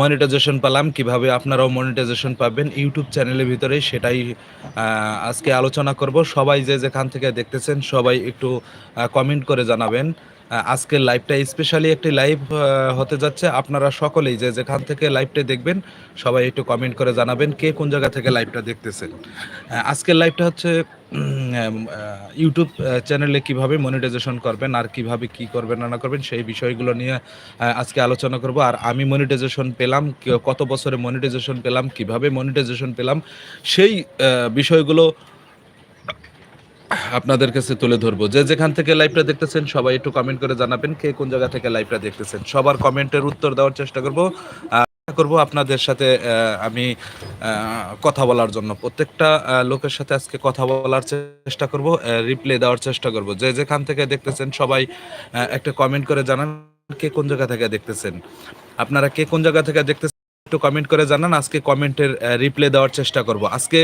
Monetization পেলাম, কীভাবে আপনারাও মনিটাইজেশন পাবেন ইউটিউব চ্যানেলের ভিতরে, সেটাই আজকে আলোচনা করব। সবাই যে যেখান থেকে দেখতেছেন, সবাই একটু কমেন্ট করে জানাবেন। আজকের লাইভটা স্পেশালি একটি লাইভ হতে যাচ্ছে। আপনারা সকলেই যে যেখান থেকে লাইভটা দেখবেন, সবাই একটু কমেন্ট করে জানাবেন কে কোন জায়গা থেকে লাইভটা দেখতেছেন। আজকের লাইভটা হচ্ছে ইউটিউব চ্যানেলে কীভাবে মনিটাইজেশন করবেন, আর কীভাবে কি করবেন, না করবেন, সেই বিষয়গুলো নিয়ে আজকে আলোচনা করব। আর আমি মনিটাইজেশন পেলাম কত বছরে মনিটাইজেশন পেলাম, কীভাবে মনিটাইজেশন পেলাম, সেই বিষয়গুলো আপনাদের কাছে তুলে ধরবো। যে যেখান থেকে লাইভটা দেখতেছেন, সবাই একটু কমেন্ট করে জানাবেন কে কোন জায়গা থেকে লাইভটা দেখতেছেন। সবার কমেন্টের উত্তর দেওয়ার চেষ্টা করব। করব আপনাদের সাথে আমি কথা বলার জন্য। প্রত্যেকটা লোকের সাথে আজকে কথা বলার চেষ্টা করব রিপ্লাই দেওয়ার চেষ্টা করব। যে যেখান থেকে দেখতেছেন, সবাই একটা কমেন্ট করে জানান কে কোন জায়গা থেকে দেখতেছেন। আপনারা কে কোন জায়গা থেকে দেখতেছেন একটু কমেন্ট করে জানান, আজকে কমেন্টের রিপ্লাই দেওয়ার চেষ্টা করব। আজকে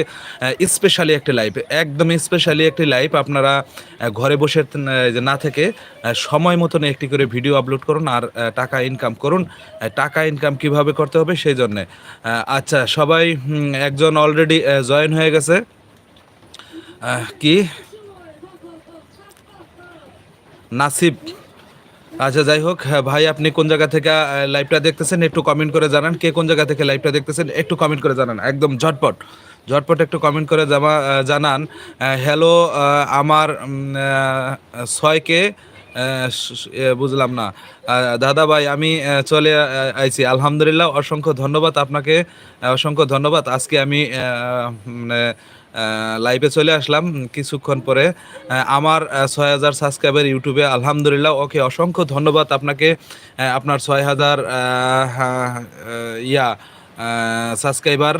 স্পেশালি একটি লাইভ একদম স্পেশালি একটি লাইভ আপনারা ঘরে বসে না থেকে সময় মতন একটি করে ভিডিও আপলোড করুন আর টাকা ইনকাম করুন। টাকা ইনকাম কীভাবে করতে হবে সেই জন্যে। আচ্ছা সবাই একজন অলরেডি জয়েন হয়ে গেছে। কি? নাসিব। আচ্ছা যাই হোক হ্যাঁ, ভাই আপনি কোন জায়গা থেকে লাইভটা দেখতেছেন একটু কমেন্ট করে জানান। কে কোন জায়গা থেকে লাইভটা দেখতেছেন একটু কমেন্ট করে জানান একদম ঝটপট। ঝটপট একটু কমেন্ট করে জামা জানান। হ্যালো আমার ছয়কে বুঝলাম না। দাদা ভাই আমি চলে আইছি। আলহামদুলিল্লাহ অসংখ্য ধন্যবাদ আপনাকে। অসংখ্য ধন্যবাদ। আজকে আমি মানে লাইভে চলে আসলাম কিছুক্ষণ পরে। আমার ছয় হাজার সাবস্ক্রাইবার ইউটিউবে, আলহামদুলিল্লাহ। ওকে, অসংখ্য ধন্যবাদ আপনাকে। আপনার ছয় হাজার ইয়া সাবস্ক্রাইবার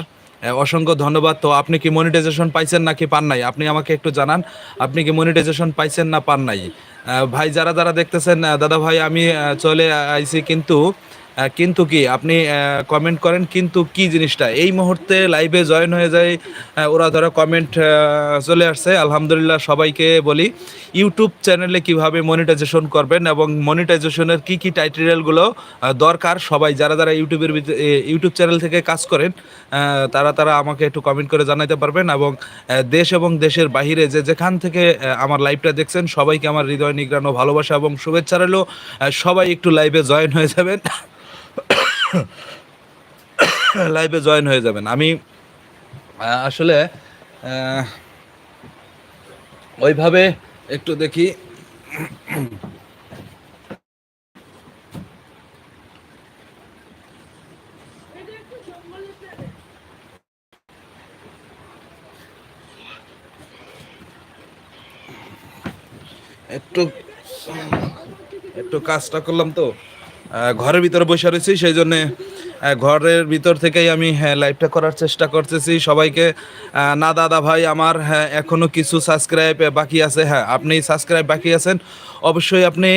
অসংখ্য ধন্যবাদ। তো আপনি কি মনিটাইজেশন পাইছেন নাকি পান নাই? আপনি আমাকে একটু জানান, আপনি কি মনিটাইজেশন পাইছেন না পান নাই? ভাই, যারা যারা দেখতেছেন দাদা ভাই, আমি চলে আইছি কিন্তু কিন্তু কি, আপনি কমেন্ট করেন কিন্তু কি জিনিসটা? এই মুহূর্তে লাইভে জয়েন হয়ে যায় ওরা ধরো কমেন্ট চলে আসছে। আলহামদুলিল্লাহ সবাইকে বলি ইউটিউব চ্যানেলে কীভাবে মনিটাইজেশন করবেন এবং মনিটাইজেশনের কি কি টাইটেলগুলো দরকার সবাই, যারা যারা ইউটিউবের ইউটিউব চ্যানেল থেকে কাজ করেন তারা তারা আমাকে একটু কমেন্ট করে জানাইতে পারবেন এবং দেশ এবং দেশের বাহিরে যে যেখান থেকে আমার লাইভটা দেখছেন, সবাইকে আমার হৃদয় নিগ্রানো ভালোবাসা এবং শুভেচ্ছা রইল। সবাই একটু লাইভে জয়েন হয়ে যাবেন। লাইভে জয়েন হয়ে যাবেন। আমি আসলে ওইভাবে একটু দেখি। একটু একটু কাজটা করলাম তো। ঘরের ভিতরে বসে রয়েছি সেই জন্যে ঘরের ভিতর থেকেই আমি হ্যাঁ লাইভটা করার চেষ্টা করতেছি। সবাইকে না দাদা ভাই, আমার হ্যাঁ এখনও কিছু সাবস্ক্রাইব বাকি আছে। হ্যাঁ আপনি সাবস্ক্রাইব বাকি আছেন, অবশ্যই আপনি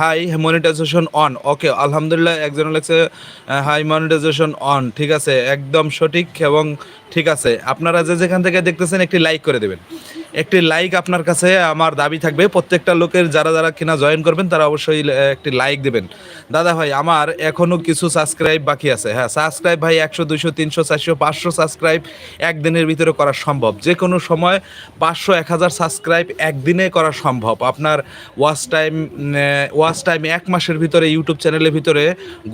হাই মনিটাইজেশন অন ওকে আলহামদুলিল্লাহ, একজন লেগছে হাই মনিটাইজেশন অন ঠিক আছে, একদম সঠিক এবং ঠিক আছে। আপনারা যে যেখান থেকে দেখতেছেন, একটি লাইক করে দেবেন। একটি লাইক আপনার কাছে আমার দাবি থাকবে। প্রত্যেকটা লোকের যারা যারা কিনা জয়েন করবেন, তারা অবশ্যই একটি লাইক দেবেন। দাদা ভাই, আমার এখনও কিছু সাবস্ক্রাইব বাকি আছে। হ্যাঁ সাবস্ক্রাইব ভাই একশো দুশো তিনশো, চারশো, পাঁচশো সাবস্ক্রাইব একদিনের ভিতরে করা সম্ভব। যে কোনো সময় পাঁচশো, এক হাজার সাবস্ক্রাইব একদিনে করা সম্ভব। আপনার ওয়াচ টাইম ওয়াচ টাইম এক মাসের ভিতরে ইউটিউব চ্যানেলের ভিতরে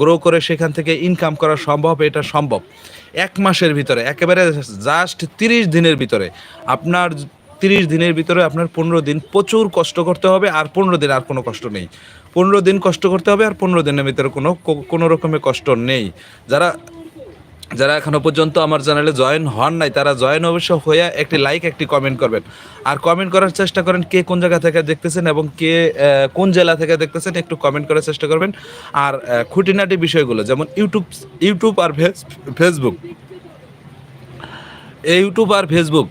গ্রো করে সেখান থেকে ইনকাম করা সম্ভব, এটা সম্ভব। এক মাসের ভিতরে, একেবারে জাস্ট তিরিশ দিনের ভিতরে। আপনার তিরিশ দিনের ভিতরে আপনার পনেরো দিন প্রচুর কষ্ট করতে হবে, আর পনেরো দিন আর কোনো কষ্ট নেই। পনেরো দিন কষ্ট করতে হবে আর পনেরো দিনের ভিতরে কোনো কোনো রকমের কষ্ট নেই। যারা যারা এখনও পর্যন্ত আমার চ্যানেলে জয়েন হন নাই, তারা জয়েন অবশ্য হয়ে একটি লাইক, একটি কমেন্ট করবেন। আর কমেন্ট করার চেষ্টা করেন কে কোন জায়গা থেকে দেখতেছেন এবং কে কোন জেলা থেকে দেখতেছেন, একটু কমেন্ট করার চেষ্টা করবেন। আর খুঁটিনাটি বিষয়গুলো, যেমন ইউটিউব ইউটিউব আর ফেস- ফেসবুক। ইউটিউব আর ফেসবুক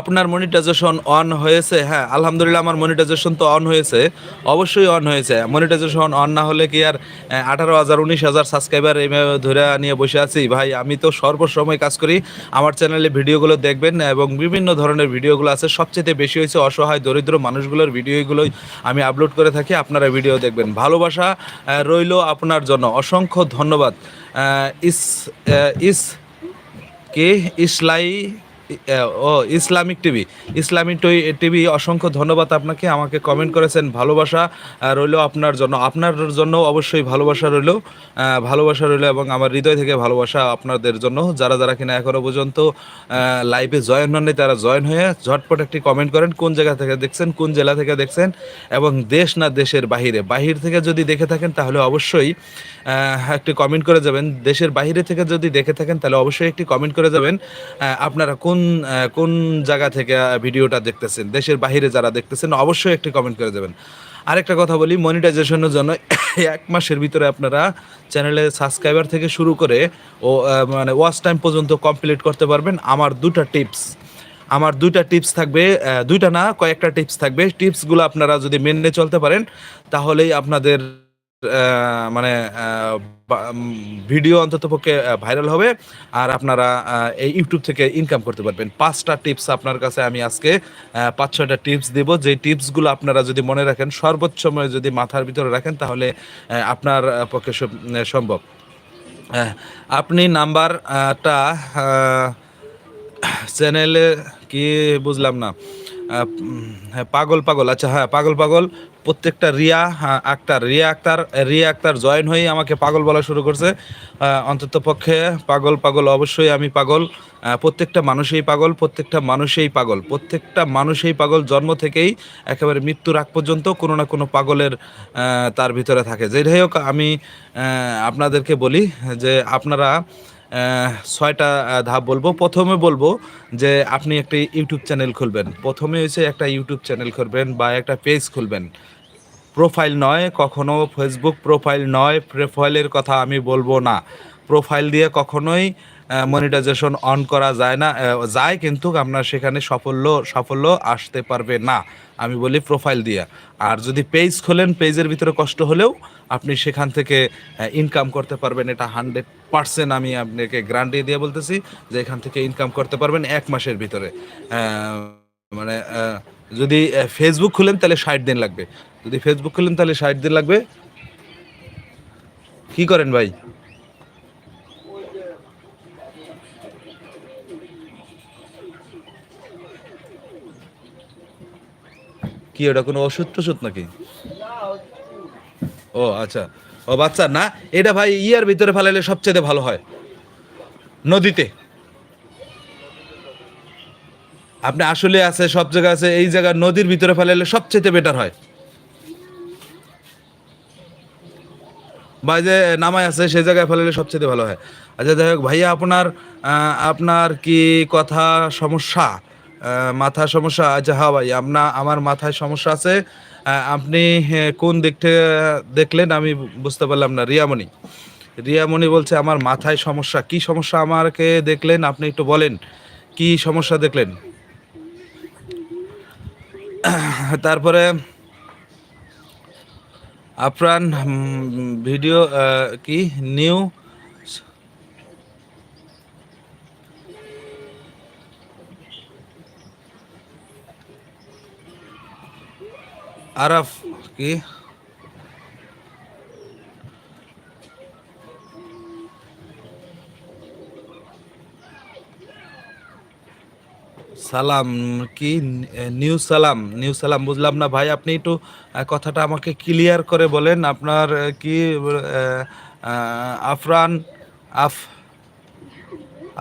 আপনার মনিটাইজেশন অন হয়েছে? হ্যাঁ আলহামদুলিল্লাহ আমার মনিটাইজেশন তো অন হয়েছে। অবশ্যই অন হয়েছে। মনিটাইজেশন অন না হলে কি আর আঠারো হাজার, উনিশ হাজার সাবস্ক্রাইবার এইভাবে ধরে নিয়ে বসে আছি? ভাই, আমি তো সর্বসময় কাজ করি। আমার চ্যানেলে ভিডিওগুলো দেখবেন, এবং বিভিন্ন ধরনের ভিডিওগুলো আছে। সবচেয়ে বেশি হয়েছে অসহায়, দরিদ্র মানুষগুলোর ভিডিওগুলোই আমি আপলোড করে থাকি। আপনারা ভিডিও দেখবেন। ভালোবাসা রইল আপনার জন্য। অসংখ্য ধন্যবাদ। ইস ইস, কে, ইসলাই ও, ইসলামিক টিভি। ইসলামিক টিভি, অসংখ্য ধন্যবাদ আপনাকে। আমাকে কমেন্ট করেছেন ভালোবাসা রইল আপনার জন্য। আপনার জন্য অবশ্যই ভালোবাসা রইল ভালোবাসা রইল এবং আমার হৃদয় থেকে ভালোবাসা আপনাদের জন্য। যারা যারা কিনা এখনও পর্যন্ত লাইভে জয়েন হননি, তারা জয়েন হয়ে ঝটপট একটি কমেন্ট করেন, কোন জায়গা থেকে দেখছেন, কোন জেলা থেকে দেখছেন এবং দেশ না দেশের বাহিরে। বাহির থেকে যদি দেখে থাকেন, তাহলে অবশ্যই একটি কমেন্ট করে যাবেন। দেশের বাইরে থেকে যদি দেখে থাকেন, তাহলে অবশ্যই একটি কমেন্ট করে যাবেন। আপনারা কোন আহ, কোন জায়গা থেকে ভিডিওটা দেখতেছেন? দেশের বাইরে যারা দেখতেছেন অবশ্যই একটি কমেন্ট করে যাবেন আরেকটা কথা বলি মনিটাইজেশনের জন্য এক মাসের ভিতরে আপনারা চ্যানেলে সাবস্ক্রাইবার থেকে শুরু করে ও মানে ওয়াচ টাইম পর্যন্ত কমপ্লিট করতে পারবেন। আমার দুটা টিপস আমার দুইটা টিপস থাকবে দুইটা না কয়েকটা টিপস থাকবে। টিপসগুলো আপনারা যদি মেনে চলতে পারেন তাহলেই আপনাদের মানে ভিডিও অন্তত পক্ষে ভাইরাল হবে। আর আপনারা এই ইউটিউব থেকে ইনকাম করতে পারবেন। পাঁচটা টিপস আপনার কাছে আমি আজকে পাঁচ, ছয়টা টিপস দেব। যে টিপসগুলো আপনারা যদি মনে রাখেন, সর্বোচ্চ যদি মাথার ভিতরে রাখেন, তাহলে আপনার পক্ষে সম্ভব। আপনি নাম্বারটা চ্যানেলে, কি বুঝলাম না। পাগল পাগল আচ্ছা হ্যাঁ পাগল পাগল প্রত্যেকটা রিয়া হ্যাঁ, আক্তার রিয়া আক্তার রিয়া আক্তার জয়েন হয়েই আমাকে পাগল বলা শুরু করছে। অন্তত পক্ষে পাগল পাগল অবশ্যই আমি পাগল। প্রত্যেকটা মানুষই পাগল প্রত্যেকটা মানুষেই পাগল। প্রত্যেকটা মানুষই পাগল জন্ম থেকেই একেবারে মৃত্যুর আগ পর্যন্ত কোনো না কোনো পাগলের তার ভিতরে থাকে। যেটাই হোক আমি আপনাদেরকে বলি যে আপনারা ছয়টা ধাপ বলব। প্রথমে বলব যে আপনি একটি ইউটিউব চ্যানেল খুলবেন। প্রথমে হচ্ছে একটা ইউটিউব চ্যানেল খুলবেন বা একটা পেজ খুলবেন। প্রোফাইল নয়, কখনো ফেসবুক প্রোফাইল নয় প্রোফাইলের কথা আমি বলব না। প্রোফাইল দিয়ে কখনোই মনিটাইজেশন অন করা যায় না যায় কিন্তু আপনার সেখানে সাফল্য সাফল্য আসতে পারবে না, আমি বলি প্রোফাইল দিয়ে। আর যদি পেজ খোলেন পেজের ভিতরে কষ্ট হলেও আপনি সেখান থেকে ইনকাম করতে পারবেন, এটা হান্ড্রেড পার্সেন্ট আমি আপনাকে গ্যারান্টি দিয়ে বলতেছি যে এখান থেকে ইনকাম করতে পারবেন এক মাসের ভিতরে। মানে যদি ফেসবুক খুলেন তাহলে ষাট দিন লাগবে। যদি ফেসবুক খুলেন তাহলে ষাট দিন লাগবে। কি করেন ভাই? কি, ওটা কোনো ওষুধ টষুধ নাকি? ও আচ্ছা। ও, বাচ্চা, না, এটা ভাই ইয়ার ভিতরে ফেলাইলে সবচেয়ে ভালো হয়। নদীতে। আপনি আসলে আছে, সব জায়গা আছে, এই জায়গা নদীর ভিতরে ফেলাইলে সবচেয়ে বেটার হয়। বা যে নামায় আছে সেই জায়গায় ফেলালে সবচেয়ে ভালো হয়। আচ্ছা যাই হোক, ভাইয়া, আপনার আপনার কি কথা সমস্যা? মাথা সমস্যা আচ্ছা হ্যাঁ ভাই আপনার আমার মাথায় সমস্যা আছে। আপনি কোন দিক থেকে দেখলেন আমি বুঝতে পারলাম না রিয়ামণি। রিয়ামণি বলছে আমার মাথায় সমস্যা কি সমস্যা আমাকে দেখলেন? আপনি একটু বলেন কি সমস্যা দেখলেন? তারপরে উম, ভিডিও কি নিউ আরাফ কি? সালাম কি? নিউ সালাম নিউ সালাম, বুঝলাম না ভাই, আপনি একটু কথাটা আমাকে ক্লিয়ার করে বলেন, আপনার কি আফরান, আফ,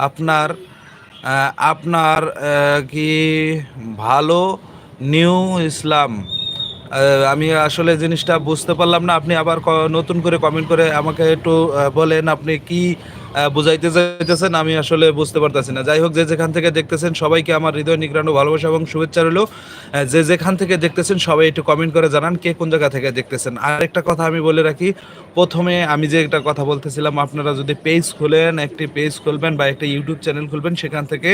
আপনার আপনার কি ভালো নিউ ইসলাম? আমি আসলে জিনিসটা বুঝতে পারলাম না। আপনি আবার নতুন করে কমেন্ট করে আমাকে একটু বলেন আপনি কি বুঝাইতে যাইতেছেন, আমি আসলে বুঝতে পারতেছি না। যাই হোক, যে যেখান থেকে দেখতেছেন সবাইকে আমার হৃদয় নিগ্রানো ভালোবাসা এবং শুভেচ্ছা রইল। যে যেখান থেকে দেখতেছেন সবাই একটু কমেন্ট করে জানান কে কোন জায়গা থেকে দেখতেছেন। আর একটা কথা আমি বলে রাখি, প্রথমে আমি যে একটা কথা বলতেছিলাম, আপনারা যদি পেজ খুলেন, একটি পেজ খুলবেন বা একটা ইউটিউব চ্যানেল খুলবেন, সেখান থেকে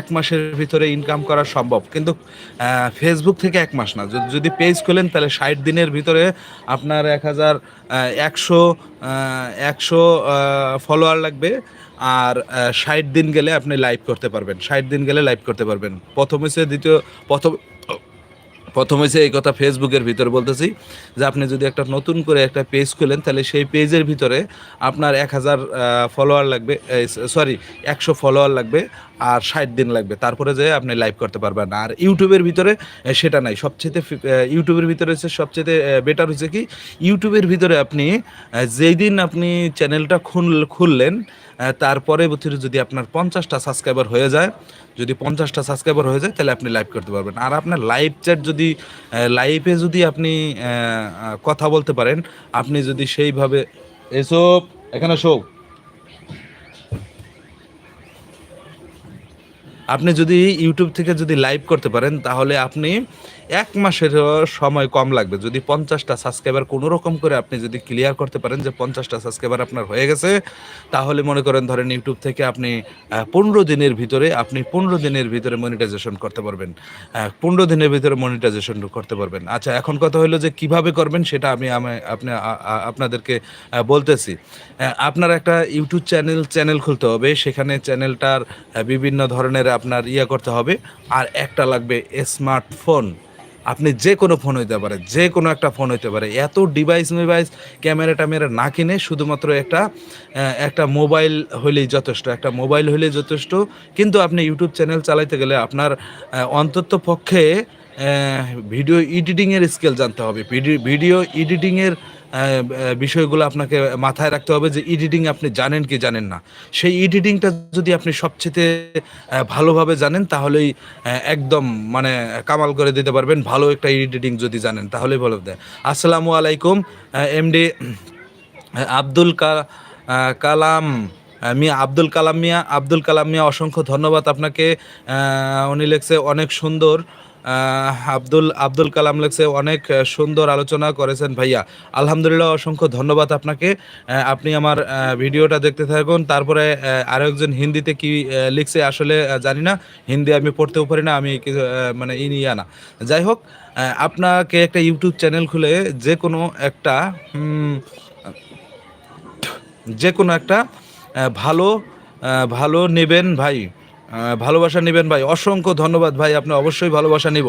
এক মাসের ভিতরে ইনকাম করা সম্ভব। কিন্তু ফেসবুক থেকে এক মাস না। যদি পেজ খোলেন, তাহলে ষাট দিনের ভিতরে আপনার এক হাজার একশো একশো ফলোয়ার লাগবে। আর ষাট দিন গেলে আপনি লাইভ করতে পারবেন। ষাট দিন গেলে লাইভ করতে পারবেন। প্রথম হচ্ছে দ্বিতীয়, প্রথম প্রথম হয়েছে এই কথা ফেসবুকের ভিতরে বলতেছি যে আপনি যদি একটা নতুন করে একটা পেজ খুলেন, তাহলে সেই পেজের ভিতরে আপনার এক হাজার ফলোয়ার লাগবে সরি একশো ফলোয়ার লাগবে। আর ষাট দিন লাগবে। তারপরে যে আপনি লাইভ করতে পারবেন। আর ইউটিউবের ভিতরে সেটা নাই। সবচেয়ে ইউটিউবের ভিতরে হচ্ছে সবচেয়ে বেটার হচ্ছে কি, ইউটিউবের ভিতরে আপনি যেই দিন আপনি চ্যানেলটা খুল, খুললেন তারপরে বছর যদি আপনার পঞ্চাশটা সাবস্ক্রাইবার হয়ে যায়, যদি পঞ্চাশটা সাবস্ক্রাইবার হয়ে যায়, তাহলে আপনি লাইভ করতে পারবেন। আর আপনার লাইভ চ্যাট যদি লাইভে যদি আপনি কথা বলতে পারেন, আপনি যদি সেইভাবে এসব এখানে শোক আপনি যদি ইউটিউব থেকে যদি লাইভ করতে পারেন তাহলে আপনি এক মাসের সময় কম লাগবে। যদি পঞ্চাশটা সাবস্ক্রাইবার কোনো রকম করে আপনি যদি ক্লিয়ার করতে পারেন যে পঞ্চাশটা সাবস্ক্রাইবার আপনার হয়ে গেছে, তাহলে মনে করেন ধরেন ইউটিউব থেকে আপনি পনেরো দিনের ভিতরে আপনি পনেরো দিনের ভিতরে মনিটাইজেশন করতে পারবেন। পনেরো দিনের ভিতরে মনিটাইজেশন করতে পারবেন। আচ্ছা এখন কথা হলো যে কীভাবে করবেন সেটা আমি আপনি আপনাদেরকে বলতেছি। আপনার একটা ইউটিউব চ্যানেল চ্যানেল খুলতে হবে। সেখানে চ্যানেলটার বিভিন্ন ধরনের আপনার ইয়ে করতে হবে। আর একটা লাগবে স্মার্টফোন আপনি যে কোনো ফোন হইতে পারে, যে কোনো একটা ফোন হইতে পারে, এত ডিভাইস মিভাইস ক্যামেরা ট্যামেরা না কিনে শুধুমাত্র একটা একটা মোবাইল হইলেই যথেষ্ট, একটা মোবাইল হলেই যথেষ্ট। কিন্তু আপনি ইউটিউব চ্যানেল চালাইতে গেলে আপনার অন্তত পক্ষে ভিডিও এডিটিংয়ের স্কেল জানতে হবে। ভিডিও এডিটিংয়ের বিষয়গুলো আপনাকে মাথায় রাখতে হবে যে এডিটিং আপনি জানেন কি জানেন না। সেই এডিটিংটা যদি আপনি সবচেয়ে ভালোভাবে জানেন, তাহলেই একদম মানে কামাল করে দিতে পারবেন। ভালো একটা এডিটিং যদি জানেন, তাহলেই ভালো দেয়। আসসালামু আলাইকুম এমডি আব্দুল কালাম মিয়া, আব্দুল কালাম মিয়া, আব্দুল কালাম মিয়া, অসংখ্য ধন্যবাদ আপনাকে। উনি লেখছে, অনেক সুন্দর। আব্দুল আব্দুল কালাম লেখছে অনেক সুন্দর আলোচনা করেছেন ভাইয়া। আলহামদুলিল্লাহ অসংখ্য ধন্যবাদ আপনাকে। আপনি আমার ভিডিওটা দেখতে থাকুন। তারপরে আহ, আরও একজন হিন্দিতে কি লিখছে আসলে জানি না। হিন্দি আমি পড়তেও পারি না আমি মানে ইনিয়া না যাই হোক আপনাকে একটা ইউটিউব চ্যানেল খুলে যে কোনো একটা যে কোনো একটা ভালো ভালো নেবেন ভাই। ভালোবাসা নেবেন ভাই। অসংখ্য ধন্যবাদ ভাই, আপনি অবশ্যই ভালোবাসা নিব।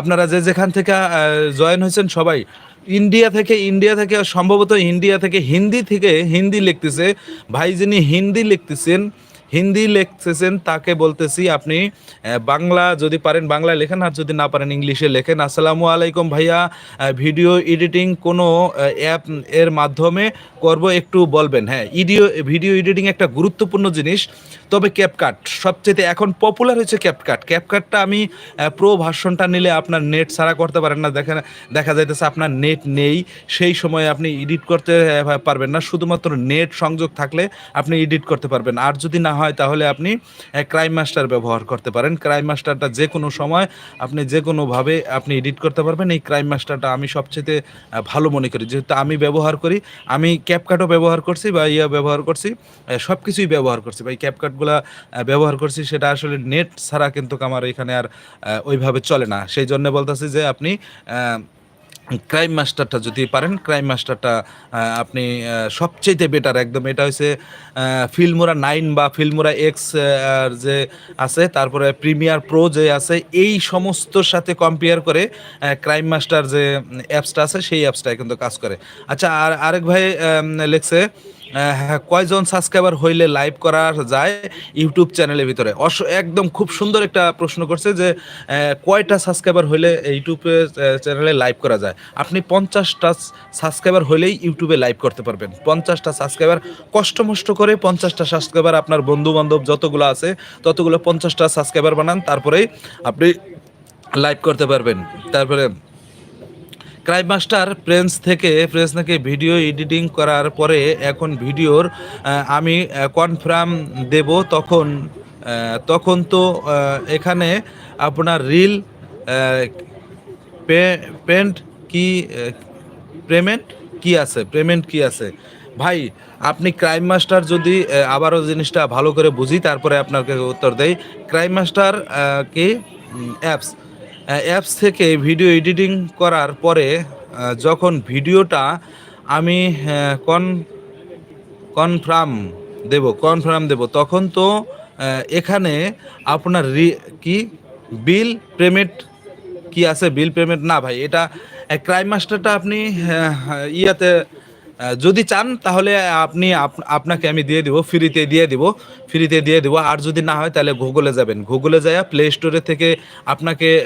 আপনারা যে যেখান থেকে জয়েন হয়েছেন সবাই, ইন্ডিয়া থেকে ইন্ডিয়া থেকে, সম্ভবত ইন্ডিয়া থেকে, হিন্দি থেকে হিন্দি লিখতেছে। ভাই যিনি হিন্দি লিখতেছেন হিন্দি লিখতেছেন, তাকে বলতেছি আপনি বাংলা যদি পারেন, বাংলায় লেখেন, আর যদি না পারেন, ইংলিশে লেখেন। আসসালামু আলাইকুম ভাইয়া ভিডিও এডিটিং কোনো অ্যাপ এর মাধ্যমে করব, একটু বলবেন। হ্যাঁ ইডিও, ভিডিও এডিটিং একটা গুরুত্বপূর্ণ জিনিস। তবে ক্যাপকাট সবচেয়ে এখন পপুলার হয়েছে ক্যাপকাট ক্যাপকাটটা আমি প্রো ভার্সনটা নিলে আপনার নেট ছাড়া করতে পারেন না। দেখেন, দেখা যাইতেছে আপনার নেট নেই। সেই সময় আপনি এডিট করতে পারবেন না। শুধুমাত্র নেট সংযোগ থাকলে আপনি এডিট করতে পারবেন। আর যদি না হয়, তাহলে আপনি ক্রাইম মাস্টার ব্যবহার করতে পারেন। ক্রাইম মাস্টারটা যে কোনো সময় আপনি যে কোনোভাবে আপনি এডিট করতে পারবেন। এই ক্রাইম মাস্টারটা আমি সবচেয়ে ভালো মনে করি। যেহেতু আমি ব্যবহার করি, আমি ক্যাপকাটও ব্যবহার করছি বা ইয়া ব্যবহার করছি সব কিছুই ব্যবহার করছি। বা এই ক্যাপকাটগুলো ব্যবহার করছি, সেটা আসলে নেট ছাড়া কিন্তু আমার এখানে আর ওইভাবে চলে না। সেই জন্য বলতেছি যে আপনি ক্রাইম মাস্টারটা যদি পারেন ক্রাইম মাস্টারটা আপনি সবচেয়েতে সবচেয়ে বেটার একদম। এটা হচ্ছে ফিল্মোরা নাইন বা ফিল্মোরা এক্স যে আছে, তারপরে প্রিমিয়ার প্রো যে আছে, এই সমস্তর সাথে কম্পেয়ার করে ক্রাইম মাস্টার যে অ্যাপসটা আছে, সেই অ্যাপসটায় কিন্তু কাজ করে। আচ্ছা আর আরেক ভাই লিখছে কয়জন সাবস্ক্রাইবার হইলে লাইভ করা যায় ইউটিউব চ্যানেলের ভিতরে? একদম খুব সুন্দর একটা প্রশ্ন করছে যে কয়টা সাবস্ক্রাইবার হইলে ইউটিউবে চ্যানেলে লাইভ করা যায়? আপনি পঞ্চাশটা সাবস্ক্রাইবার হইলেই ইউটিউবে লাইভ করতে পারবেন। পঞ্চাশটা সাবস্ক্রাইবার কষ্ট মষ্ট করে পঞ্চাশটা সাবস্ক্রাইবার আপনার বন্ধু বান্ধব যতগুলো আছে, ততগুলো পঞ্চাশটা সাবস্ক্রাইবার বানান, তারপরেই আপনি লাইভ করতে পারবেন। তারপরে ক্রাইম মাস্টার প্রেন্স থেকে প্রেন্স থেকে ভিডিও এডিটিং করার পরে এখন ভিডিওর আমি কনফার্ম দেব তখন তখন তো এখানে আপনার রিল পেমেন্ট কি পেমেন্ট কি আছে? পেমেন্ট কি আছে? ভাই, আপনি ক্রাইম মাস্টার যদি আবারও জিনিসটা ভালো করে বুঝি, তারপরে আপনাকে উত্তর দেই। ক্রাইম মাস্টার কি অ্যাপস অ্যাপস থেকে ভিডিও এডিটিং করার পরে যখন ভিডিওটা আমি কন কনফার্ম দেব কনফার্ম দেব, তখন তো এখানে আপনার রি- কি? বিল পেমেন্ট কি আছে? বিল পেমেন্ট না ভাই, এটা ক্রাইম মাস্টারটা আপনি ইয়াতে যদি চান, তাহলে আপনি আপ- আপনাকে আমি দিয়ে দিব, ফ্রিতে দিয়ে দিব, ফ্রিতে দিয়ে দিব। আর যদি না হয়, তাহলে গুগলে যাবেন। গুগলে যায় প্লে স্টোরে থেকে আপনাকে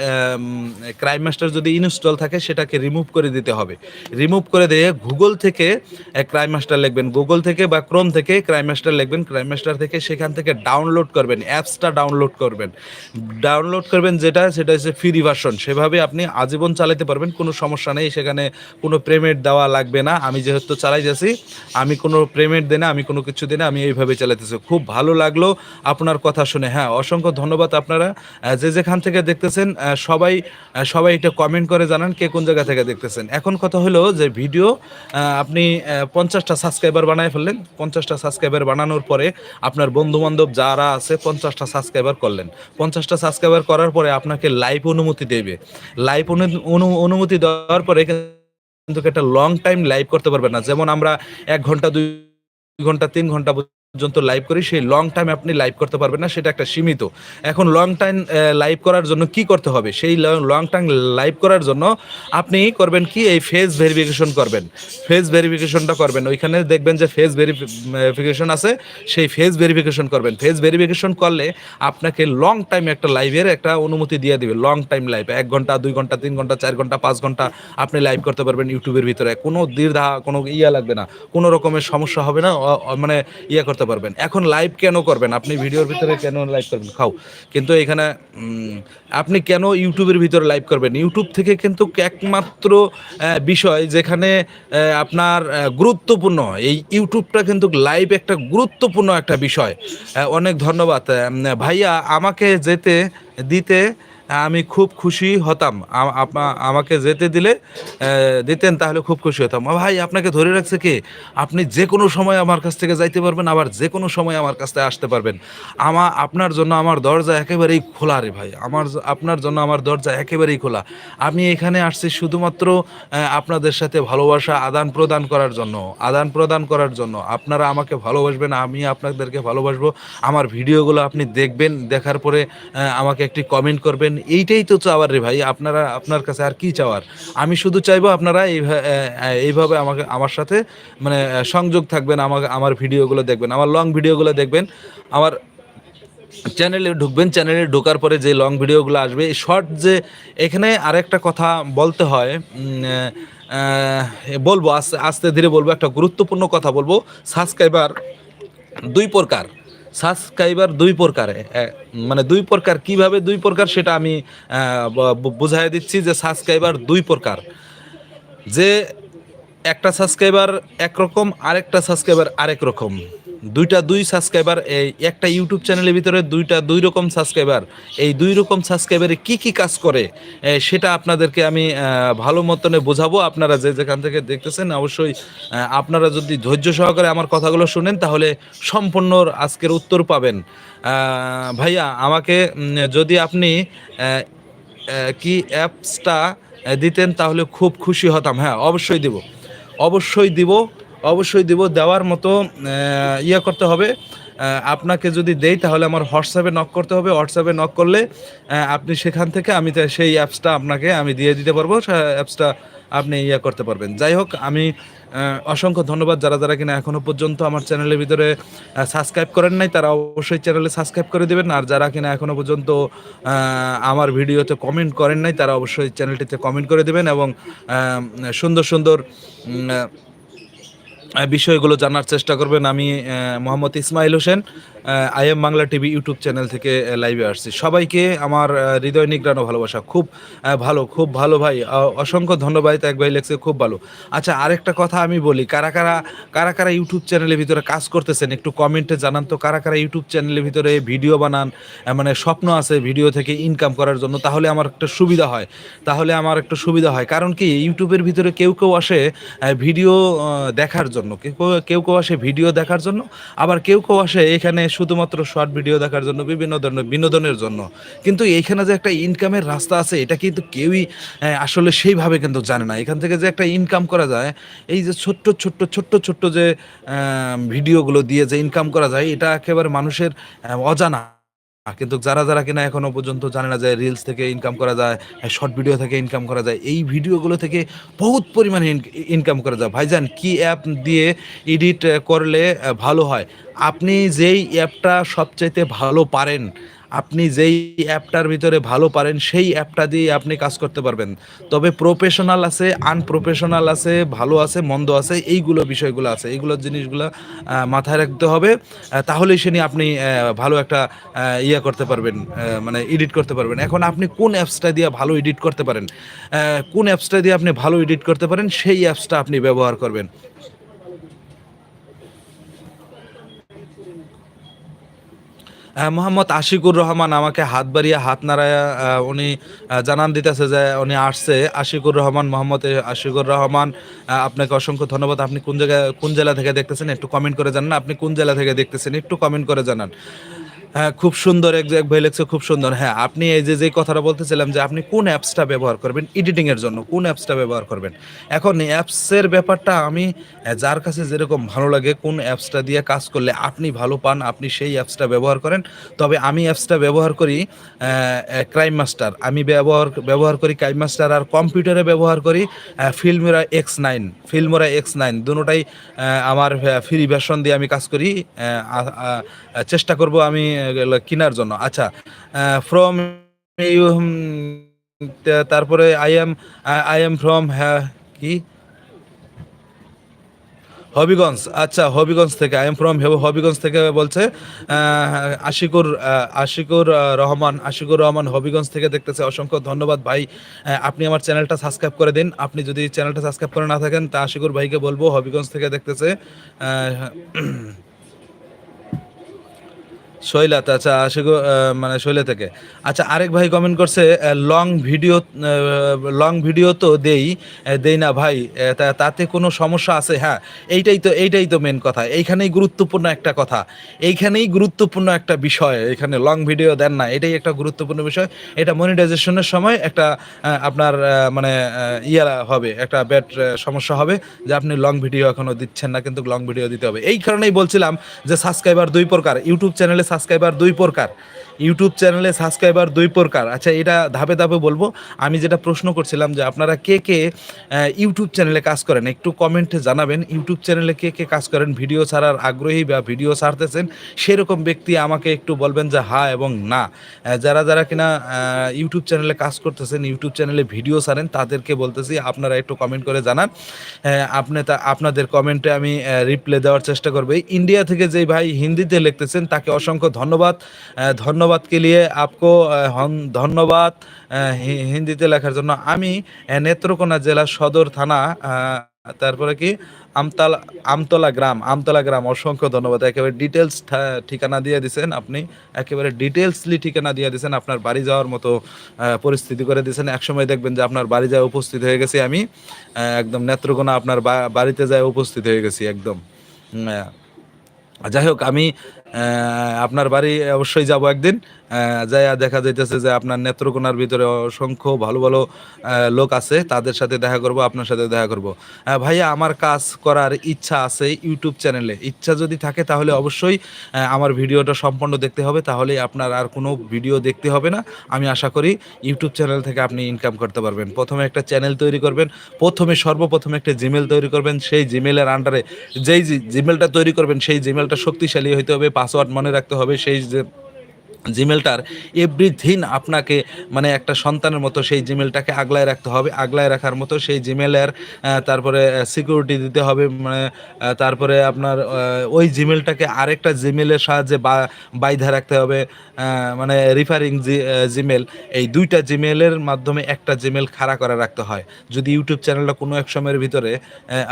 ক্রাইম মাস্টার যদি ইনস্টল থাকে, সেটাকে রিমুভ করে দিতে হবে। রিমুভ করে দিয়ে গুগল থেকে ক্রাইম মাস্টার লিখবেন। গুগল থেকে বা ক্রোম থেকে ক্রাইম মাস্টার লিখবেন। ক্রাইম মাস্টার থেকে সেখান থেকে ডাউনলোড করবেন। অ্যাপসটা ডাউনলোড করবেন। ডাউনলোড করবেন যেটা, সেটা হচ্ছে ফ্রি ভার্সন সেভাবে আপনি আজীবন চালাতে পারবেন, কোনো সমস্যা নেই। সেখানে কোনো পেমেন্ট দেওয়া লাগবে না। আমি যেহেতু চালাই যাচ্ছি আমি কোনো পেমেন্ট দেই না আমি কোনো কিছু দিই না আমি এইভাবে চালাতেছি খুব ভালো লাগল আপনার কথা শুনে। হ্যাঁ অসংখ্য ধন্যবাদ আপনারা। যে যেখান থেকে দেখতেছেন সবাই সবাই এটা কমেন্ট করে জানান কে কোন জায়গা থেকে দেখতেছেন। এখন কথা হলো যে ভিডিও আপনি পঞ্চাশটা সাবস্ক্রাইবার বানায় ফেললেন। পঞ্চাশটা সাবস্ক্রাইবার বানানোর পরে আপনার বন্ধু বান্ধব যারা আছে, পঞ্চাশটা সাবস্ক্রাইবার করলেন। পঞ্চাশটা সাবস্ক্রাইবার করার পরে আপনাকে লাইভ অনুমতি দেবে। লাইভ অনুমতি দেওয়ার পরে কিন্তু একটা লং টাইম লাইভ করতে পারবে না। যেমন আমরা এক ঘণ্টা, দুই ঘণ্টা, তিন ঘণ্টা পর্যন্ত লাইভ করি, সেই লং টাইম আপনি লাইভ করতে পারবেন না, সেটা একটা সীমিত। এখন লং টাইম লাইভ করার জন্য কি করতে হবে? সেই লং টাইম লাইভ করার জন্য আপনি করবেন কি, এই ফেস ভেরিফিকেশন করবেন। ফেস ভেরিফিকেশনটা করবেন। ওইখানে দেখবেন যে ফেস ভেরিফিকেশন আছে, সেই ফেস ভেরিফিকেশন করবেন। ফেস ভেরিফিকেশন করলে আপনাকে লং টাইম একটা লাইভের একটা অনুমতি দিয়ে দিবে। লং টাইম লাইভ এক ঘণ্টা, দুই ঘণ্টা, তিন ঘণ্টা, চার ঘণ্টা, পাঁচ ঘণ্টা আপনি লাইভ করতে পারবেন ইউটিউবের ভিতরে। কোনো দ্বিধা, কোনো ইয়া লাগবে না। কোনো রকমের সমস্যা হবে না মানে ইয়া করতে পারবেন। এখন লাইভ কেন করবেন? আপনি ভিডিওর ভিতরে কেন লাইভ করবেন? খাও। কিন্তু এখানে আপনি কেন ইউটিউবের ভিতরে লাইভ করবেন? ইউটিউব থেকে কিন্তু একমাত্র বিষয় যেখানে আপনার গুরুত্বপূর্ণ, এই ইউটিউবটা কিন্তু লাইভ একটা গুরুত্বপূর্ণ একটা বিষয়। অনেক ধন্যবাদ। ভাইয়া, আমাকে যেতে, দিতে আমি খুব খুশি হতাম। আমাকে যেতে দিলে দিতেন তাহলে খুব খুশি হতাম। ভাই, আপনাকে ধরে রাখছে কি? আপনি যে কোনো সময় আমার কাছ থেকে যাইতে পারবেন, আবার যে কোনো সময় আমার কাছ থেকে আসতে পারবেন। আমা আপনার জন্য আমার দরজা একেবারেই খোলা রে ভাই। আমার আপনার জন্য আমার দরজা একেবারেই খোলা। আমি এখানে আসছি শুধুমাত্র আপনাদের সাথে ভালোবাসা আদান প্রদান করার জন্য। আদান প্রদান করার জন্য। আপনারা আমাকে ভালোবাসবেন, আমি আপনাদেরকে ভালোবাসবো। আমার ভিডিওগুলো আপনি দেখবেন, দেখার পরে আমাকে একটি কমেন্ট করবেন। এইটাই তো চাওয়ার রে ভাই, আপনারা, আপনার কাছে আর কি চাওয়ার? আমি শুধু চাইব আপনারা এইভা- এইভাবে আমাকে, আমার সাথে মানে সংযোগ থাকবেন আমাকে আমার ভিডিওগুলো দেখবেন, আমার লং ভিডিওগুলো দেখবেন, আমার চ্যানেলে ঢুকবেন চ্যানেলে ঢোকার পরে যে লং ভিডিওগুলো আসবে শর্ট যে এখানে আরেকটা কথা বলতে হয় বলব, আস্তে আস্তে ধীরে বলব, একটা গুরুত্বপূর্ণ কথা বলব সাবস্ক্রাইবার দুই প্রকার। সাবস্ক্রাইবার দুই প্রকারে। মানে দুই প্রকার, কীভাবে দুই প্রকার সেটা আমি বুঝাই দিচ্ছি যে সাবস্ক্রাইবার দুই প্রকার। যে একটা সাবস্ক্রাইবার একরকম, আরেকটা সাবস্ক্রাইবার আরেক রকম। দুইটা দুই সাবস্ক্রাইবার এই একটা ইউটিউব চ্যানেলের ভিতরে দুইটা দুই রকম সাবস্ক্রাইবার এই দুই রকম সাবস্ক্রাইবারে কি কি কাজ করে সেটা আপনাদেরকে আমি ভালো মতনে বোঝাবো। আপনারা যে যেখান থেকে দেখতেছেন, অবশ্যই আপনারা যদি ধৈর্য সহকারে আমার কথাগুলো শুনেন, তাহলে সম্পূর্ণ আজকের উত্তর পাবেন। ভাইয়া, আমাকে যদি আপনি কি অ্যাপসটা দিতেন, তাহলে খুব খুশি হতাম। হ্যাঁ অবশ্যই দিব। অবশ্যই দিব। অবশ্যই দিব, দেওয়ার মতো ইয়ে করতে হবে। আপনাকে যদি দেই তাহলে আমার হোয়াটসঅ্যাপে নক করতে হবে। হোয়াটসঅ্যাপে নক করলে আপনি সেখান থেকে আমি সেই অ্যাপসটা আপনাকে আমি দিয়ে দিতে পারব। অ্যাপসটা আপনি ইয়ে করতে পারবেন। যাই হোক, আমি অসংখ্য ধন্যবাদ যারা যারা কিনা এখনও পর্যন্ত আমার চ্যানেলের ভিতরে সাবস্ক্রাইব করেন নাই, তারা অবশ্যই চ্যানেলে সাবস্ক্রাইব করে দেবেন। আর যারা কিনা এখনও পর্যন্ত আমার ভিডিওতে কমেন্ট করেন নাই, তারা অবশ্যই চ্যানেলটিতে কমেন্ট করে দেবেন এবং সুন্দর সুন্দর বিষয়গুলো জানার চেষ্টা করবেন। আমি Mohammad Ismail Hossain I am Bangla TV YouTube channel থেকে লাইভে আসছি। সবাইকে আমার হৃদয় নিগ্রানো ভালোবাসা। খুব ভালো খুব ভালো ভাই। অসংখ্য ধন্যবাদ এক ভাই লেগছে, খুব ভালো। আচ্ছা আরেকটা কথা আমি বলি, কারা কারা কারা কারা ইউটিউব চ্যানেলের ভিতরে কাজ করতেছেন, একটু কমেন্টে জানান তো, কারা কারা ইউটিউব চ্যানেলের ভিতরে ভিডিও বানান মানে স্বপ্ন আছে ভিডিও থেকে ইনকাম করার জন্য, তাহলে আমার একটা সুবিধা হয়। তাহলে আমার একটু সুবিধা হয়। কারণ কি, ইউটিউবের ভিতরে কেউ কেউ আসে ভিডিও দেখার জন্য। কেউ কেউ- কেউ আসে ভিডিও দেখার জন্য আবার কেউ কেউ আসে এখানে শুধুমাত্র শর্ট ভিডিও দেখার জন্য বিভিন্ন ধরনের বিনোদনের জন্য। কিন্তু এইখানে যে একটা ইনকামের রাস্তা আছে এটা কিন্তু কেউই আসলে সেইভাবে কিন্তু জানে না। এখান থেকে যে একটা ইনকাম করা যায় এই যে ছোট্ট ছোট্ট ছোট্ট ছোট্ট যে ভিডিওগুলো দিয়ে যে ইনকাম করা যায় এটা একেবারে মানুষের আহ, অজানা কিন্তু যারা যারা কিনা এখনও পর্যন্ত জানে না যে রিলস থেকে ইনকাম করা যায় শর্ট ভিডিও থেকে ইনকাম করা যায়, এই ভিডিওগুলো থেকে বহুত পরিমাণে ইনকাম করা যায়। ভাইজান, কি অ্যাপ দিয়ে এডিট করলে ভালো হয়? আপনি যেই অ্যাপটা সবচাইতে ভালো পারেন আপনি যেই অ্যাপটার ভিতরে ভালো পারেন, সেই অ্যাপটা দিয়ে আপনি কাজ করতে পারবেন। তবে প্রফেশনাল আছে আনপ্রফেশনাল আছে, ভালো আছে, মন্দ আছে, এইগুলো বিষয়গুলো আছে। এইগুলো জিনিসগুলো মাথায় রাখতে হবে তাহলেই সে নিয়ে আপনি ভালো একটা ইয়ে করতে পারবেন মানে এডিট করতে পারবেন। এখন আপনি কোন অ্যাপসটা দিয়ে ভালো এডিট করতে পারেন? কোন অ্যাপসটা দিয়ে আপনি ভালো এডিট করতে পারেন? সেই অ্যাপসটা আপনি ব্যবহার করবেন। মোহাম্মদ আশিকুর রহমান আমাকে হাত বাড়িয়ে হাত নাড়ায় উনি জানান দিতেছে যে উনি আসছে। আশিকুর রহমান, মোহাম্মদ আশিকুর রহমান আপনাকে অসংখ্য ধন্যবাদ। আপনি কোন জায়গায়, কোন জেলা থেকে দেখতেছেন একটু কমেন্ট করে জানান। আপনি কোন জেলা থেকে দেখতেছেন একটু কমেন্ট করে জানান। হ্যাঁ খুব সুন্দর এক ভাই লেগছে খুব সুন্দর। হ্যাঁ আপনি এই যে যে কথাটা বলতেছিলাম যে আপনি কোন অ্যাপসটা ব্যবহার করবেন? এডিটিং এর জন্য কোন অ্যাপসটা ব্যবহার করবেন? এখন অ্যাপসের ব্যাপারটা আমি যার কাছে যেরকম ভালো লাগে কোন অ্যাপসটা দিয়ে কাজ করলে আপনি ভালো পান, আপনি সেই অ্যাপসটা ব্যবহার করেন। তবে আমি অ্যাপসটা ব্যবহার করি ক্রাইম মাস্টার আমি ব্যবহার ব্যবহার করি ক্রাইম মাস্টার আর কম্পিউটারে ব্যবহার করি Filmora X nine Filmora X nine দুটোটাই আমার ফ্রি ভার্সন দিয়ে আমি কাজ করি চেষ্টা করব আমি কেনার জন্য। আচ্ছা ফ্রম তারপরে I am I am from হ্যাঁ কি? হবিগঞ্জ আচ্ছা হবিগঞ্জ থেকে আই এম ফ্রম হবিগঞ্জ থেকে বলছে আশিকুর আশিকুর রহমান আশিকুর রহমান হবিগঞ্জ থেকে দেখতেছে। অসংখ্য ধন্যবাদ ভাই আপনি আমার চ্যানেলটা সাবস্ক্রাইব করে দিন। আপনি যদি চ্যানেলটা সাবস্ক্রাইব করে না থাকেন, তা আশিকুর ভাইকে বলব, হবিগঞ্জ থেকে দেখতেছে শৈলাত আচ্ছা আশিক মানে শৈলা থেকে। আচ্ছা আরেক ভাই কমেন্ট করছে লং ভিডিও লং ভিডিও তো দেই দেই না ভাই তাতে কোনো সমস্যা আছে? হ্যাঁ এইটাই তো এইটাই তো মেন কথা। এইখানেই গুরুত্বপূর্ণ একটা কথা। এইখানেই গুরুত্বপূর্ণ একটা বিষয়। এখানে লং ভিডিও দেন না এটাই একটা গুরুত্বপূর্ণ বিষয়। এটা মনিটাইজেশনের সময় একটা আপনার মানে আহ, ইয়া হবে একটা ব্যাট সমস্যা হবে যে আপনি লং ভিডিও এখনও দিচ্ছেন না কিন্তু লং ভিডিও দিতে হবে। এই কারণেই বলছিলাম যে সাবস্ক্রাইবার দুই প্রকার। ইউটিউব চ্যানেলে সাবস্ক্রাইবার দুই প্রকার। ইউটিউব চ্যানেলে সাবস্ক্রাইবার দুই প্রকার। আচ্ছা এটা ধাপে ধাপে বলব। আমি যেটা প্রশ্ন করছিলাম যে আপনারা কে কে ইউটিউব চ্যানেলে কাজ করেন, একটু কমেন্টে জানাবেন। ইউটিউব চ্যানেলে কে কে কাজ করেন, ভিডিও ছাড়ার আগ্রহী বা ভিডিও ছাড়তেছেন, সেরকম ব্যক্তি আমাকে একটু বলবেন যে হ্যাঁ এবং না। যারা যারা কিনা ইউটিউব চ্যানেলে কাজ করতেছেন, ইউটিউব চ্যানেলে ভিডিও ছাড়েন, তাদেরকে বলতেছি, আপনারা একটু কমেন্ট করে জানান। আপনি তা, আপনাদের কমেন্টে আমি রিপ্লাই দেওয়ার চেষ্টা করব। ইন্ডিয়া থেকে যে ভাই হিন্দিতে লিখতেছেন, তাকে অসংখ্য ধন্যবাদ কে লিয়ে আপকো আহ, হন- ধন্যবাদ হিন্দিতে লেখার জন্য। আমি নেত্রকোনা জেলা সদর থানা তারপরে কি আমতলা আমতলা গ্রাম আমতলা গ্রাম অসংখ্য ধন্যবাদ। একেবারে ডিটেলস ঠিকানা দিয়ে দিছেন আপনি। একেবারে ডিটেলসলি ঠিকানা দিয়ে দিছেন আপনার বাড়ি যাওয়ার মতো পরিস্থিতি করে দিয়েছেন একসময় দেখবেন যে আপনার বাড়ি যায় উপস্থিত হয়ে গেছি আমি। একদম নেত্রকোনা আপনার বাড়িতে যায় উপস্থিত হয়ে গেছি একদম। যাই হোক আমি আপনার বাড়ি অবশ্যই যাব একদিন। যাইয়া দেখা যাইতেছে যে আপনার নেত্রকোনার ভিতরে অসংখ্য ভালো ভালো লোক আছে, তাদের সাথে দেখা করব, আপনার সাথে দেখা করব। ভাইয়া, আমার কাজ করার ইচ্ছা আছে ইউটিউব চ্যানেলে। ইচ্ছা যদি থাকে তাহলে অবশ্যই আমার ভিডিওটা সম্পূর্ণ দেখতে হবে, তাহলেই আপনার আর কোনো ভিডিও দেখতে হবে না। আমি আশা করি ইউটিউব চ্যানেল থেকে আপনি ইনকাম করতে পারবেন। প্রথমে একটা চ্যানেল তৈরি করবেন, প্রথমে সর্বপ্রথম একটা জিমেল তৈরি করবেন, সেই জিমেলের আন্ডারে যেই জিমেলটা তৈরি করবেন, সেই জিমেলটা শক্তিশালী হইতে হবে পাসওয়ার্ড মনে রাখতে হবে সেই যে জিমেলটার এভরিথিং আপনাকে মানে একটা সন্তানের মতো সেই জিমেলটাকে আগলায় রাখতে হবে, আগলায় রাখার মতো সেই জিমেলের তারপরে সিকিউরিটি দিতে হবে মানে তারপরে আপনার ওই জিমেলটাকে আরেকটা জিমেলের সাহায্যে বাইধা রাখতে হবে মানে রিফারিং জিমেল। এই দুইটা জিমেলের মাধ্যমে একটা জিমেল খাড়া করে রাখতে হয়। যদি ইউটিউব চ্যানেলটা কোনো এক সময়ের ভিতরে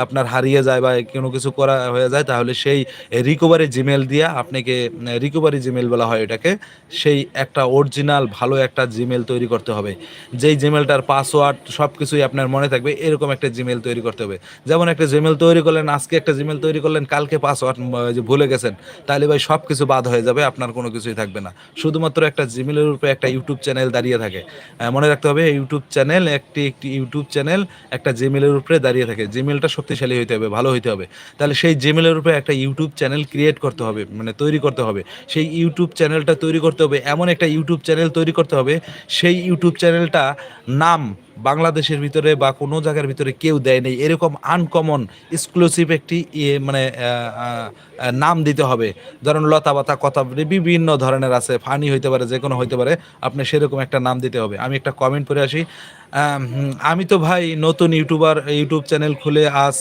আপনার হারিয়ে যায় বা কোনো কিছু করা হয়ে যায়, তাহলে সেই রিকভারি জিমেল দিয়ে আপনাকে রিকভারি জিমেল বলা হয় এটাকে সেই একটা অরিজিনাল ভালো একটা জিমেল তৈরি করতে হবে। যেই জিমেলটার পাসওয়ার্ড সব কিছুই আপনার মনে থাকবে, এরকম একটা জিমেল তৈরি করতে হবে। যেমন একটা জিমেল তৈরি করলেন, আজকে একটা জিমেল তৈরি করলেন, কালকে পাসওয়ার্ড ভুলে গেছেন, তাহলে ভাই সব কিছু বাদ হয়ে যাবে, আপনার কোনো কিছুই থাকবে না। শুধুমাত্র একটা জিমেলের উপরে একটা ইউটিউব চ্যানেল দাঁড়িয়ে থাকে। মনে রাখতে হবে ইউটিউব চ্যানেল একটি একটি ইউটিউব চ্যানেল একটা জিমেলের উপরে দাঁড়িয়ে থাকে। জিমেলটা শক্তিশালী হইতে হবে, ভালো হইতে হবে। তাহলে সেই জিমেলের উপরে একটা ইউটিউব চ্যানেল ক্রিয়েট করতে হবে মানে তৈরি করতে হবে। সেই ইউটিউব চ্যানেলটা তৈরি করতে হবে এমন একটা ইউটিউব চ্যানেল তৈরি করতে হবে সেই ইউটিউব চ্যানেলটা নাম বাংলাদেশের ভিতরে বা কোনো জায়গার ভিতরে কেউ দেয় নেই। এরকম আনকমন এক্সক্লুসিভ একটি ইয়ে মানে নাম দিতে হবে। ধরুন লতা পাতা কথা বিভিন্ন ধরনের আছে ফানি হইতে পারে, যে কোনো হইতে পারে, আপনি সেরকম একটা নাম দিতে হবে। আমি একটা কমেন্ট করে আসি। আমি তো ভাই নতুন ইউটিউবার, ইউটিউব চ্যানেল খুলে আজ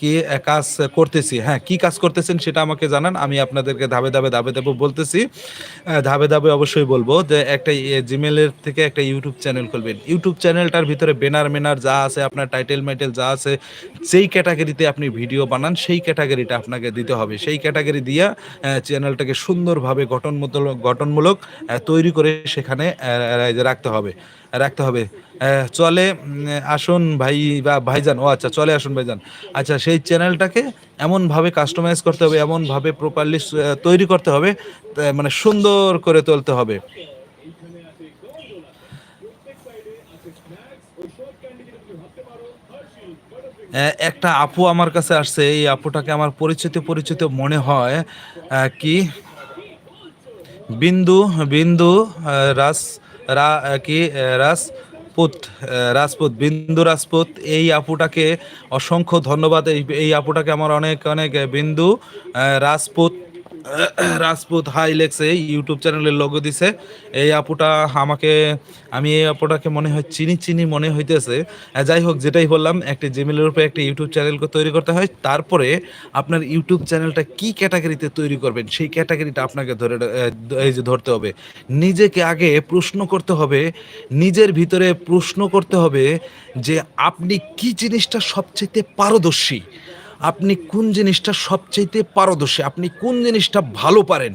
কি কাজ করতেছি। হ্যাঁ কি কাজ করতেছেন সেটা আমাকে জানান, আমি আপনাদেরকে ধাপে ধাপে ধাপে ধাপে বলতেছি। ধাপে ধাপে অবশ্যই বলব যে একটা জিমেলের থেকে একটা ইউটিউব চ্যানেল খুলবেন। ইউটিউব চ্যানেলটার ভিতরে বেনার মেনার যা আছে, আপনার টাইটেল মাইটেল যা আছে যেই ক্যাটাগরিতে আপনি ভিডিও বানান, সেই ক্যাটাগরিটা আপনাকে দিতে হবে। সেই ক্যাটাগরি দিয়া চ্যানেলটাকে সুন্দরভাবে গঠনমূলক গঠনমূলক তৈরি করে সেখানে রাখতে হবে। রাখতে হবে। চলে আসুন ভাই, বা ভাইজান, ও আচ্ছা চলে আসুন ভাইজান। আচ্ছা সেই চ্যানেলটাকে এমনভাবে কাস্টমাইজ করতে হবে, এমনভাবে প্রপারলি তৈরি করতে হবে মানে সুন্দর করে তুলতে হবে। একটা আপু আমার কাছে আসছে, এই আপুটাকে আমার পরিচিত পরিচিত মনে হয় কি? বিন্দু বিন্দু রাস, রা কি রাস রাজপুত রাজপুত, বিন্দু রাজপুত, এই আপুটাকে অসংখ্য ধন্যবাদ, এই আপুটাকে আমার অনেক অনেক বিন্দু রাজপুত রাজপুত হাই লেখছে ইউটিউব চ্যানেলের লোগো দিছে। এই আপুটা আমাকে, আমি এই আপুটাকে মনে হয় চিনি চিনি মনে হইতেছে। যাই হোক, যেটাই বললাম, একটি জিমেলের উপরে একটি ইউটিউব চ্যানেল তৈরি করতে হয়। তারপরে আপনার ইউটিউব চ্যানেলটা কি ক্যাটাগরিতে তৈরি করবেন, সেই ক্যাটাগরিটা আপনাকে ধরে এই যে ধরতে হবে। নিজেকে আগে প্রশ্ন করতে হবে, নিজের ভিতরে প্রশ্ন করতে হবে যে আপনি কি জিনিসটা সবচেয়ে পারদর্শী? আপনি কোন জিনিসটা সবচাইতে পারদর্শী? আপনি কোন জিনিসটা ভালো পারেন?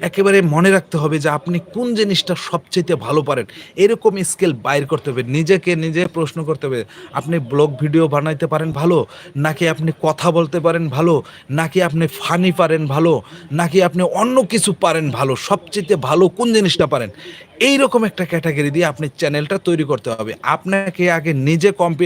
একেবারে মনে রাখতে হবে যে আপনি কোন জিনিসটা সবচাইতে ভালো পারেন। এরকম স্কেল বাইর করতে হবে, নিজেকে নিজে প্রশ্ন করতে হবে, আপনি ব্লগ ভিডিও বানাইতে পারেন ভালো, নাকি আপনি কথা বলতে পারেন ভালো, নাকি আপনি ফানি পারেন ভালো, নাকি আপনি অন্য কিছু পারেন ভালো সবচেয়ে ভালো কোন জিনিসটা পারেন? এই রকম একটা ক্যাটাগরি দিয়ে আপনি চ্যানেলটা তৈরি করতে হবে। আপনাকে আগে নিজে কম্পে